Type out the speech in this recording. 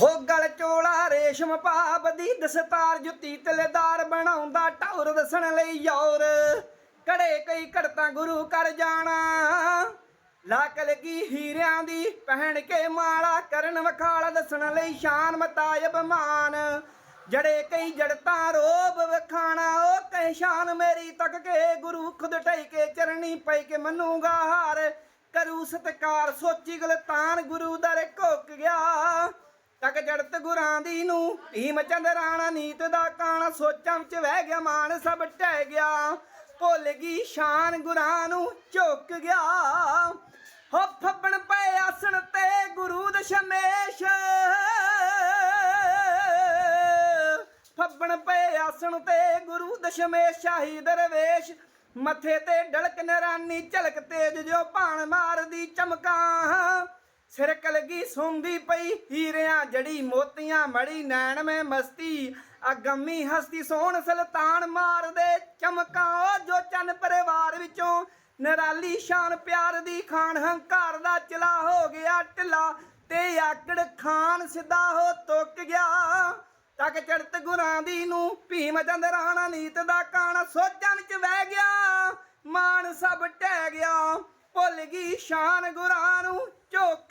ਹੋ ਗਲ ਚੋਲਾ ਰੇਸ਼ਮ ਪਾਪ ਦੀ ਦਸਤਾਰ ਜੁੱਤੀ ਤਲੇਦਾਰ ਬਣਾਉਂਦਾ ਟੌਰ ਦਸਣ ਲਈ ਯੌਰ। ਕੜੇ ਕਈ ਘੜਤਾ ਗੁਰੂ ਕਰ ਜਾਣਾ। ਲਾਕ ਲਗੀ ਹੀਰਿਆਂ ਦੀ ਪਹਿਣ ਕੇ ਮਾਲਾ ਕਰਨ ਵਖਾਲਾ ਦੱਸਣ ਲਈ ਸ਼ਾਨ ਮਤਾਇਬ ਮਾਨ ਜੜੇ ਕਈ ਜੜਤਾਂ ਰੋਬ ਵਖਾਣਾ, ਉਹ ਕਹਿ ਸ਼ਾਨ ਮੇਰੀ ਤੱਕ ਕੇ ਗੁਰੂ ਖੁਦ ਢਈ ਕੇ ਚਰਣੀ ਪਈ ਕੇ ਮੰਨੂਗਾ ਹਾਰ। ਕਰੂ ਸਤਕਾਰ ਸੋਚੀ ਗਲਤਾਨ ਗੁਰੂ ਦਰ ਘੁੱਕ ਗਿਆ। ਤੱਕ ਜੜਤ ਗੁਰਾਂ ਦੀ ਨੂੰ, ਭੀਮ ਚੰਦ ਰਾਣਾ ਨੀਤ ਦਾ ਕਾਣਾ, ਸੋਚਾਂ ਵਿੱਚ ਵਹਿ ਗਿਆ ਮਾਨ ਸਭ ਟਹਿ ਗਿਆ। ਭੁੱਲ ਗਈ ਸ਼ਾਨ ਗੁਰਾਂ ਨੂੰ, ਝੁੱਕ ਗਿਆ। ਹੋ ਫੱਬਣ ਪਏ ਆਸਣ ਤੇ ਗੁਰੂ ਦਸ਼ਮੇਸ਼। ਫੱਬਣ ਪਏ ਆਸਣ ਤੇ ਗੁਰੂ ਦਸ਼ਮੇਸ਼ ਸ਼ਾਹੀ ਦਰਵੇਸ਼। ਮੱਥੇ ਤੇ ਢਲਕ ਨਰਾਨੀ, ਝਲਕ ਤੇਜ ਜੋ ਭਾਣ ਮਾਰਦੀ ਚਮਕਾਂ। ਸਿਰ ਕਲਗੀ ਸੁੰਦੀ ਪਈ, ਹੀਰਿਆਂ ਜੜੀ ਮੋਤੀਆਂ ਮੜੀ ਨੈਣ ਮੈਂ ਮਸਤੀ। ਅਗੰਮੀ ਹਸਤੀ ਸੋਹਣ ਸੁਲਤਾਨ ਮਾਰਦੇ ਚਮਕਾਂ ਜੋ ਚੰਨ ਪਰਿਵਾਰ ਵਿੱਚੋਂ। ਨਰਾਲੀ ਸ਼ਾਨ ਪਿਆਰ ਦੀ ਖਾਨ ਹੰਕਾਰ ਦਾ ਚਲਾ ਹੋ ਗਿਆ ਢਿੱਲਾ, ਤੇ ਆਕੜ ਖਾਨ ਸਿੱਧਾ ਹੋ ਤੁੱਕ ਗਿਆ। ਤੱਕ ਚੜਤ ਗੁਰਾਂ ਦੀ ਨੂੰ ਭੀਮ ਚੰਦ ਰਾਣਾ ਨੀਤ ਦਾ ਕਾਣਾ ਸੋਚਾਂ ਵਿੱਚ ਵਹਿ ਗਿਆ। ਮਾਨ ਸਭ ਟਹਿ ਗਿਆ, ਭੁੱਲ ਗਈ ਸ਼ਾਨ ਗੁਰਾਂ ਨੂੰ, ਝੁੱਕ